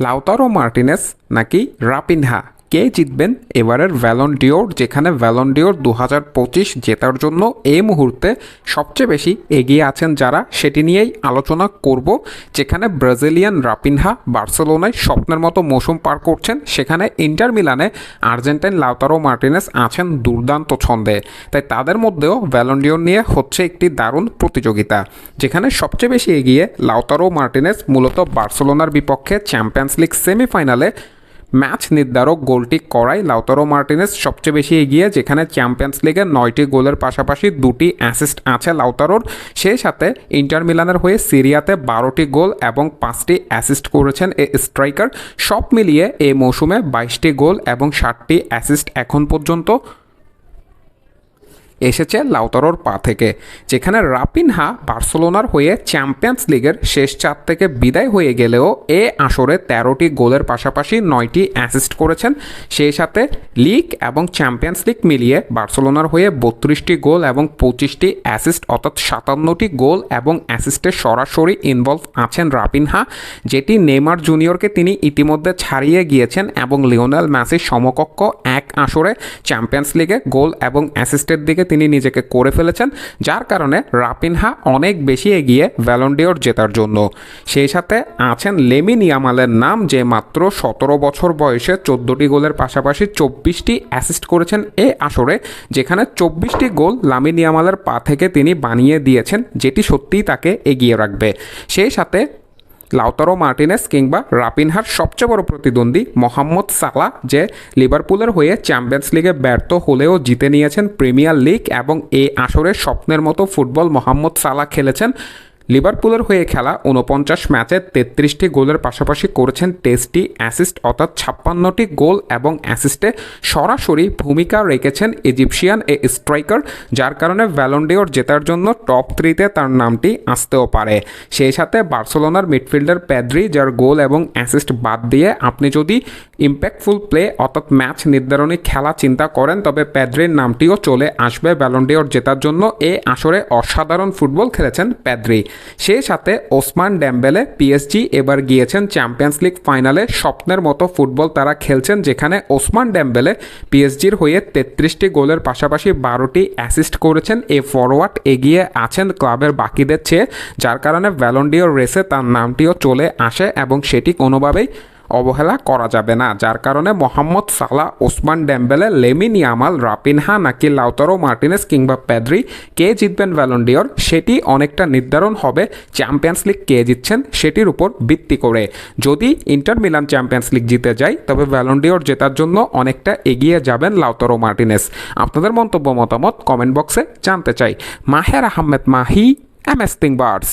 Lautaro Martinez নাকি রাপিনহা কে জিতবেন? এবারের ভ্যালন্ডিওর যেখানে ভ্যালন্ডিওর দু হাজার পঁচিশ জেতার জন্য এই মুহূর্তে সবচেয়ে বেশি এগিয়ে আছেন যারা, সেটি নিয়েই আলোচনা করব, যেখানে ব্রাজিলিয়ান রাপিনহা বার্সেলোনায় স্বপ্নের মতো মৌসুম পার করছেন, সেখানে ইন্টার মিলানে আর্জেন্টাইন লাউতারো মার্টিনেস আছেন দুর্দান্ত ছন্দে। তাই তাদের মধ্যেও ভ্যালন্ডিওর নিয়ে হচ্ছে একটি দারুণ প্রতিযোগিতা, যেখানে সবচেয়ে বেশি এগিয়ে লাউতারো মার্টিনেস মূলত বার্সেলোনার বিপক্ষে চ্যাম্পিয়ন্স লিগ সেমিফাইনালে ম্যাচ নির্ধারক গোলটি করায় লাউতারো মার্টিনেস সবচেয়ে বেশি এগিয়ে, যেখানে চ্যাম্পিয়ন্স লিগে নয়টি গোলের পাশাপাশি দুটি অ্যাসিস্ট আছে লাউতারোর। সেই সাথে ইন্টার মিলানের হয়ে সিরিয়াতে বারোটি গোল এবং পাঁচটি অ্যাসিস্ট করেছেন এ স্ট্রাইকার। সব মিলিয়ে এই মৌসুমে বাইশটি গোল এবং ষাটটি অ্যাসিস্ট এখন পর্যন্ত এসেছে লাউতারোর পা থেকে, যেখানে রাপিনহা বার্সেলোনার হয়ে চ্যাম্পিয়ন্স লিগের শেষ চার থেকে বিদায় হয়ে গেলেও এ আসরে তেরোটি গোলের পাশাপাশি নয়টি অ্যাসিস্ট করেছেন। সেই সাথে লিগ এবং চ্যাম্পিয়ন্স লিগ মিলিয়ে বার্সেলোনার হয়ে বত্রিশটি গোল এবং পঁচিশটি অ্যাসিস্ট অর্থাৎ সাতান্নটি গোল এবং অ্যাসিস্টে সরাসরি ইনভলভ আছেন রাপিনহা, যেটি নেইমার জুনিয়রকে তিনি ইতিমধ্যে ছাড়িয়ে গিয়েছেন এবং লিওনেল ম্যাসির সমকক্ষ এক আসরে চ্যাম্পিয়ন্স লিগে গোল এবং অ্যাসিস্টের দিকে তিনি নিজেকে করে ফেলেছেন, যার কারণে রাপিনহা অনেক বেশি এগিয়ে ভ্যালন্ডিওর জেতার জন্য। সেই সাথে আছেন লেমিন ইয়ামালের নাম যে মাত্র সতেরো বছর বয়সে চোদ্দোটি গোলের পাশাপাশি চব্বিশটি অ্যাসিস্ট করেছেন এ আসরে, যেখানে চব্বিশটি গোল লামিন ইয়ামালের পা থেকে তিনি বানিয়ে দিয়েছেন, যেটি সত্যিই তাকে এগিয়ে রাখবে। সেই সাথে লাউতারো মার্টিনেস কিংবা রাপিনহার সবচেয়ে বড় প্রতিদ্বন্দ্বী মোহাম্মদ সালা যে লিভারপুলের হয়ে চ্যাম্পিয়ন্স লিগে ব্যর্থ হলেও জিতে নিয়েছেন প্রিমিয়ার লিগ এবং এ আসরে স্বপ্নের মতো ফুটবল মোহাম্মদ সালা খেলেছেন। লিভারপুলের হয়ে খেলা উনপঞ্চাশ ম্যাচে তেত্রিশটি গোলের পাশাপাশি করেছেন টেস্টটি, অ্যাসিস্ট অর্থাৎ ছাপ্পান্নটি গোল এবং অ্যাসিস্টে সরাসরি ভূমিকা রেখেছেন ইজিপশিয়ান এ স্ট্রাইকার, যার কারণে ভ্যালন্ডিওর জেতার জন্য টপ থ্রিতে তার নামটি আসতেও পারে। সেই সাথে বার্সেলোনার মিডফিল্ডার প্যাদ্রি যার গোল এবং অ্যাসিস্ট বাদ দিয়ে আপনি যদি ইম্প্যাক্টফুল প্লে অর্থাৎ ম্যাচ নির্ধারণী খেলা চিন্তা করেন, তবে প্যাদ্রির নামটিও চলে আসবে ভ্যালন্ডিওর জেতার জন্য। এ আসরে অসাধারণ ফুটবল খেলেছেন প্যাদ্রি সেই সাথে ওসমান ড্যাম্বেলে পিএসজি এবার গিয়েছেন চ্যাম্পিয়ন্স লিগ ফাইনালে স্বপ্নের মতো ফুটবল তারা খেলছেন যেখানে ওসমান ড্যাম্বেলে পিএসজির হয়ে তেত্রিশটি গোলের পাশাপাশি বারোটি অ্যাসিস্ট করেছেন। এ ফরওয়ার্ড এগিয়ে আছেন ক্লাবের বাকিদের চেয়ে। যার কারণে ভ্যালন্ডিওর রেসে তার নামটিও চলে আসে এবং সেটি কোনোভাবেই অবহেলা করা যাবে না, যার কারণে Mohamed Salah Ousmane Dembele, Lamine Yamal, Raphinha নাকি লাউতারো মার্টিনেস কিংবা প্যাদ্রি কে জিতবেন ভ্যালন্ডিওর সেটি অনেকটা নির্ধারণ হবে চ্যাম্পিয়ন্স লিগ কে জিতছেন সেটির উপর ভিত্তি করে। যদি ইন্টার মিলান চ্যাম্পিয়ন্স লিগ জিতে যায়, তবে ভ্যালন্ডিওর জেতার জন্য অনেকটা এগিয়ে যাবেন লাউতারো মার্টিনেস। আপনাদের মন্তব্য মতামত কমেন্ট বক্সে জানতে চাই। Maher Ahmed Mahi, M S birds